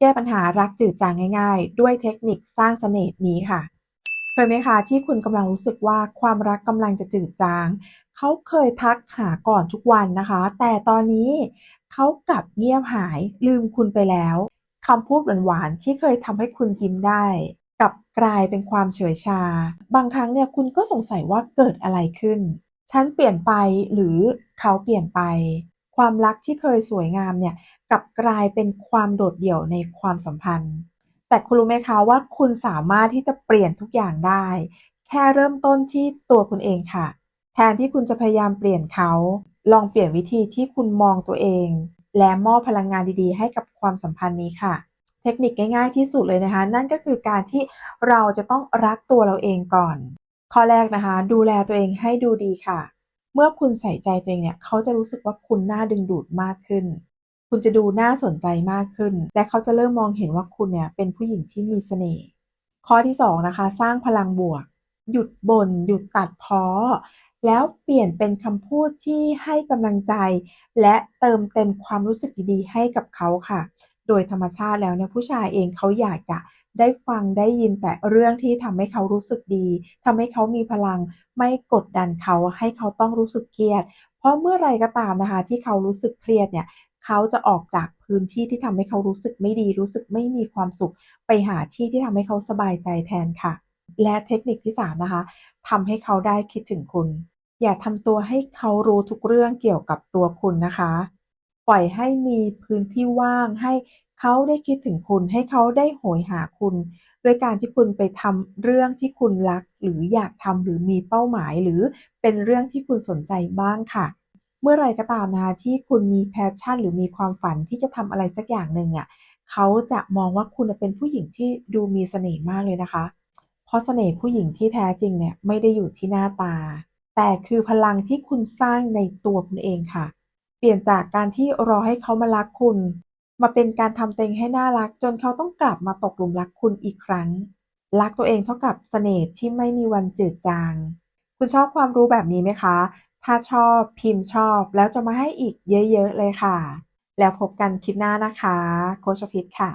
แก้ปัญหารักจืดจางง่ายๆ ด้วยเทคนิคสร้างเสน่ห์นี้ค่ะเคยไหมคะที่คุณกำลังรู้สึกว่าความรักกำลังจะจืดจาง เขาเคยทักหาก่อนทุกวันนะคะ แต่ตอนนี้เขากลับเงียบหายลืมคุณไปแล้วคำพูดหวานๆที่เคยทำให้คุณยิ้มได้กลับกลายเป็นความเฉยชา บางครั้งเนี่ยคุณก็สงสัยว่าเกิดอะไรขึ้น ฉันเปลี่ยนไปหรือเขาเปลี่ยนไป ความรักที่เคยสวยงามเนี่ยกลับกลายเป็นความโดดเดี่ยวในความสัมพันธ์ แต่คุณรู้ไหมคะว่าคุณสามารถที่จะเปลี่ยนทุกอย่างได้ แค่เริ่มต้นที่ตัวคุณเองค่ะ แทนที่คุณจะพยายามเปลี่ยนเขา ลองเปลี่ยนวิธีที่คุณมองตัวเอง และมอบพลังงานดีๆ ให้กับความสัมพันธ์นี้ค่ะ เทคนิคง่ายๆที่สุดเลยนะคะ นั่นก็คือการที่เราจะต้องรักตัวเราเองก่อน ข้อแรกนะคะ ดูแลตัวเองให้ดูดีค่ะ มื่อคุณใส่ใจตัวเองเนี่ย เขาจะรู้สึกว่าคุณน่าดึงดูดมากขึ้น คุณจะดูน่าสนใจมากขึ้น และเขาจะเริ่มมองเห็นว่าคุณเนี่ยเป็นผู้หญิงที่มีเสน่ห์ ข้อที่สองนะคะ สร้างพลังบวก หยุดบน่น หยุดตัดพ้อ แล้วเปลี่ยนเป็นคำพูดที่ให้กำลังใจ และเติมเต็มความรู้สึกดีๆให้กับเขาค่ะ โดยธรรมชาติแล้วเนี่ยผู้ชายเองเขาอยากจะได้ฟังได้ยินแต่เรื่องที่ทำให้เขารู้สึกดีทำให้เขามีพลังไม่กดดันเขาให้เขาต้องรู้สึกเครียด เพราะเมื่อไรก็ตามนะคะ ที่เขารู้สึกเครียดเนี่ยเขาจะออกจากพื้นที่ที่ทำให้เขารู้สึกไม่ดี รู้สึกไม่มีความสุข ไปหาที่ที่ทำให้เขาสบายใจแทนค่ะ และเทคนิคที่ 3 นะคะทำให้เขาได้คิดถึงคุณ อย่าทำตัวให้เขารู้ทุกเรื่องเกี่ยวกับตัวคุณนะคะ ปล่อยให้มีพื้นที่ว่าง ให้เขาได้คิดถึงคุณ ให้เขาได้โหยหาคุณด้วยการที่คุณไปทำเรื่องที่คุณรัก หรืออยากทำหรือมีเป้าหมาย หรือเป็นเรื่องที่คุณสนใจบ้างค่ะ เมื่อไรก็ตามนะคะที่คุณมี passion หรือมีความฝันที่จะทำอะไรสักอย่างหนึ่งอะเขาจะมองว่าคุณเป็นผู้หญิงที่ดูมีเสน่ห์มากเลยนะคะ เพราะเสน่ห์ผู้หญิงที่แท้จริงเนี่ยไม่ได้อยู่ที่หน้าตา แต่คือพลังที่คุณสร้างในตัวคุณเองค่ะ เปลี่ยนจากการที่รอให้เขามารักคุณ มาเป็นการทำตัวเองให้น่ารัก จนเขาต้องกลับมาตกหลุมรักคุณอีกครั้ง รักตัวเองเท่ากับเสน่ห์ที่ไม่มีวันจืดจาง คุณชอบความรู้แบบนี้ไหมคะ ถ้าชอบพิมพ์ชอบแล้วจะมาให้อีกเยอะ ๆ เลยค่ะ แล้วพบกันคลิปหน้านะคะ โคชพิษค่ะ